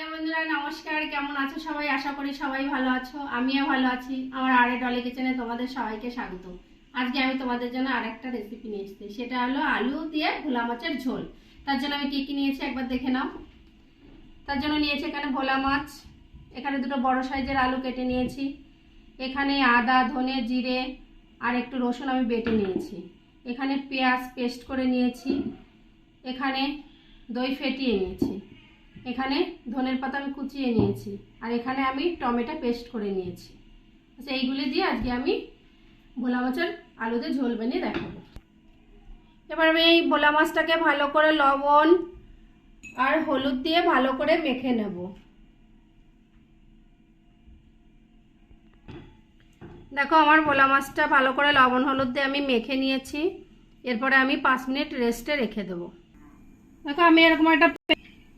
Hello বন্ধুরা, নমস্কার। কেমন আছো সবাই? আশা করি সবাই ভালো আছো। আমিও ভালো আছি। আমার আরে ডলে কিচেনে তোমাদের সবাইকে স্বাগত। আজকে আমি তোমাদের জন্য আরেকটা রেসিপি নিয়ে এসেছি। সেটা হলো আলু দিয়ে ভোলা মাছের ঝোল। তার জন্য আমি কী কী নিয়েছি একবার দেখে নাও। তার জন্য নিয়েছি এখানে ভোলা মাছ। এখানে দুটো বড় সাইজের আলু কেটে নিয়েছি। এখানে আদা, ধনে, জিরে আর একটু রসুন আমি বেটে নিয়েছি। এখানে পেঁয়াজ পেস্ট করে নিয়েছি। এখানে দই ফেটিয়ে নিয়েছি। এখানে ধনের পাতা আমি কুচিয়ে নিয়েছি, আর এখানে আমি টমেটো পেস্ট করে নিয়েছি। আচ্ছা এইগুলি দিয়ে আজকে আমি ভোলা মাছের আলুতে ঝোল বানিয়ে দেখাবো। এবার আমি এই ভোলা মাছটাকে ভালো করে লবণ আর হলুদ দিয়ে ভালো করে মেখে নেব। দেখো, আমার ভোলা মাছটা ভালো করে লবণ হলুদ দিয়ে আমি মেখে নিয়েছি। এরপরে আমি পাঁচ মিনিট রেস্টে রেখে দেবো। দেখো, আমি এরকম একটা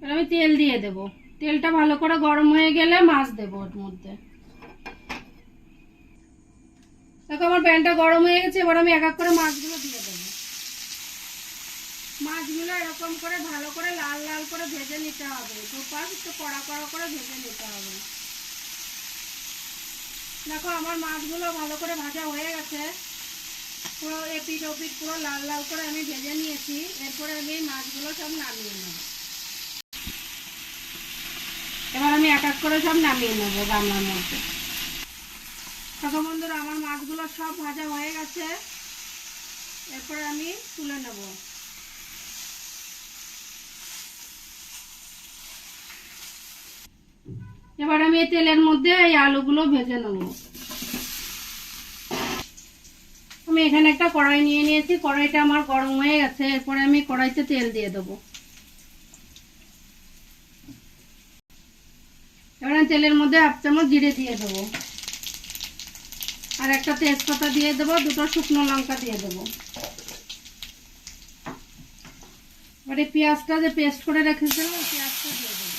এবার আমি তেল দিয়ে দেব। তেলটা ভালো করে গরম হয়ে গেলে মাছ দেবো ওর মধ্যে। দেখো আমার প্যানটা গরম হয়ে গেছে, এবার আমি এক এক করে মাছগুলো দিয়ে দেবো। মাছগুলো এরকম করে ভালো করে লাল লাল করে ভেজে নিতে হবে। দুপাশ একটু কড়া কড়া করে ভেজে নিতে হবে। দেখো আমার মাছগুলো ভালো করে ভাজা হয়ে গেছে। পুরো এপিট ওপিট পুরো লাল লাল করে আমি ভেজে নিয়েছি। এরপরে আমি মাছগুলো সব নামিয়ে নেব এবার আমি এক এক করে সব নামিয়ে নেব গামলার মধ্যে। দেখো বন্ধুরা, আমার মাছগুলো সব ভাজা হয়ে গেছে। এরপরে আমি তুলে নেব। এবার আমি তেলের মধ্যে এই আলুগুলো ভেজে নেব। আমি এখানে একটা কড়াই নিয়ে নিয়েছি, কড়াইটা আমার গরম হয়ে গেছে। এরপরে আমি কড়াইতে তেল দিয়ে দেবো এবার আমি তেলের মধ্যে হাফ চামচ জিরে দিয়ে দেবো। আর একটা তেজপাতা দিয়ে দেবো, দুটো শুকনো লঙ্কা দিয়ে দেবো। এবারে পেঁয়াজটা যে পেস্ট করে রেখেছিলাম পেঁয়াজটা দিয়ে দেবো।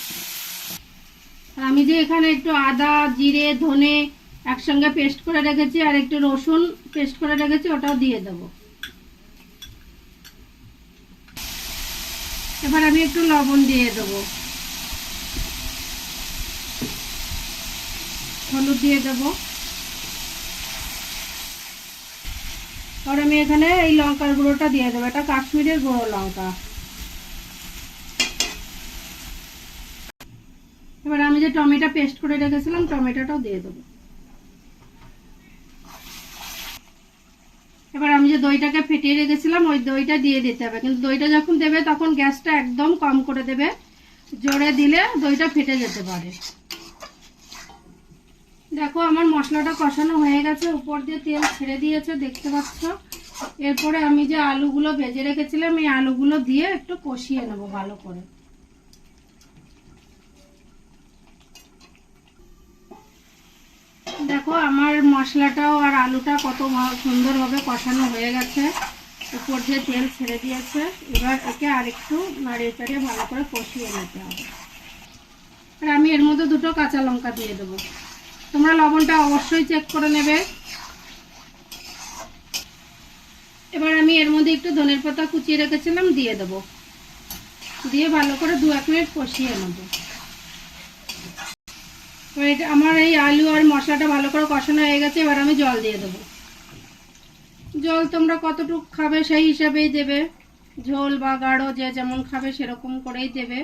আমি যে এখানে একটু আদা, জিরে, ধনে একসঙ্গে পেস্ট করে রেখেছি, আর একটু রসুন পেস্ট করে রেখেছি, ওটাও দিয়ে দেবো। এবার আমি একটু লবণ দিয়ে দেবো। হলুদ দিয়ে দেবো। আর আমি এখানে এই লঙ্কার গুঁড়োটা দিয়ে দেবো। এটা কাশ্মীরের গুঁড়ো লঙ্কা। এবার আমি যে টমেটো পেস্ট করে রেখেছিলাম, টমেটোটাও দিয়ে দেবো। এবার আমি যে দইটাকে ফেটিয়ে রেখেছিলাম, ওই দইটা দিয়ে দিতে হবে। কিন্তু দইটা যখন দেবে, তখন গ্যাসটা একদম কম করে দেবে। জোরে দিলে দইটা ফেটে যেতে পারে। দেখো, আমার মশলাটা কষানো হয়ে গেছে। উপর দিয়ে তেল ছেড়ে দিয়েছে, দেখতে পাচ্ছ? এরপরে আমি যে আলুগুলো ভেজে রেখেছিলাম, এই আলুগুলো দিয়ে একটু কষিয়ে নেব ভালো করে। দেখো, আমার মশলাটাও আর আলুটা কত সুন্দরভাবে কষানো হয়ে গেছে। উপর দিয়ে তেল ছেড়ে দিয়েছে। এবার একে আরেকটু নাড়িয়ে চাড়িয়ে ভালো করে কষিয়ে নিতে হবে। আর আমি এর মধ্যে দুটো কাঁচা লঙ্কা দিয়ে দেবো। তোমরা লবণটা অবশ্যই চেক করে নেবে। এবার আমি এর মধ্যে একটু ধনের পাতা কুচিয়ে রেখেছিলাম, দিয়ে দেবো। দিয়ে ভালো করে দু এক মিনিট কষিয়ে নেব। আমার এই আলু আর মশলাটা ভালো করে কষানো হয়ে গেছে, এবার আমি জল দিয়ে দেবো। জল তোমরা কতটুকু খাবে সেই হিসাবেই দেবে। ঝোল বা গাঢ় যে যেমন খাবে সেরকম করেই দেবে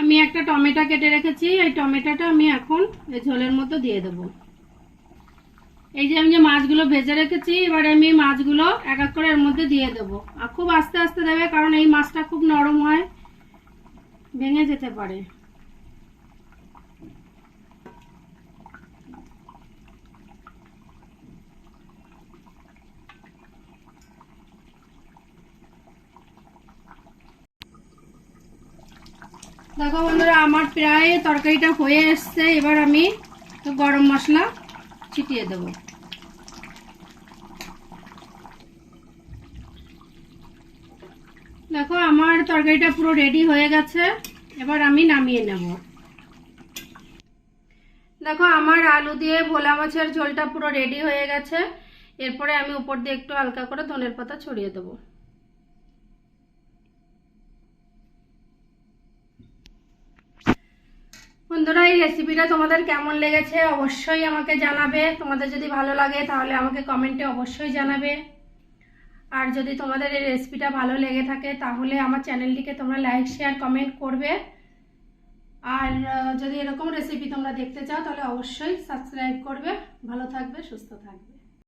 আমি একটা টমেটো কেটে রেখেছি, এই টমেটোটা আমি এখন এই ঝোলের মতো দিয়ে দেব। এই যে আমি যে মাছগুলো ভেজে রেখেছি, এবারে আমি মাছগুলো এক এক করে এর মধ্যে দিয়ে দেব। আর খুব আস্তে আস্তে দেবে, কারণ এই মাছটা খুব নরম হয়, ভেঙে যেতে পারে। দেখো বন্ধুরা, আমার প্রায় তরকারিটা হয়ে এসছে। এবার আমি গরম মশলা ছিটিয়ে দেব। দেখো, আমার তরকারিটা পুরো রেডি হয়ে গেছে। এবার আমি নামিয়ে নেব। দেখো, আমার আলু দিয়ে ভোলা মাছের ঝোলটা পুরো রেডি হয়ে গেছে। এরপরে আমি উপর দিয়ে একটু হালকা করে ধনের পাতা ছড়িয়ে দেবো। বন্ধুরা, এই রেসিপিটা তোমাদের কেমন লেগেছে অবশ্যই আমাকে জানাবে। তোমাদের যদি ভালো লাগে তাহলে আমাকে কমেন্টে অবশ্যই জানাবে। আর যদি তোমাদের এই রেসিপিটা ভালো লেগে থাকে তাহলে আমার চ্যানেলটিকে তোমরা লাইক শেয়ার কমেন্ট করবে। আর যদি এরকম রেসিপি তোমরা দেখতে চাও তাহলে অবশ্যই সাবস্ক্রাইব করবে। ভালো থাকবে, সুস্থ থাকবে।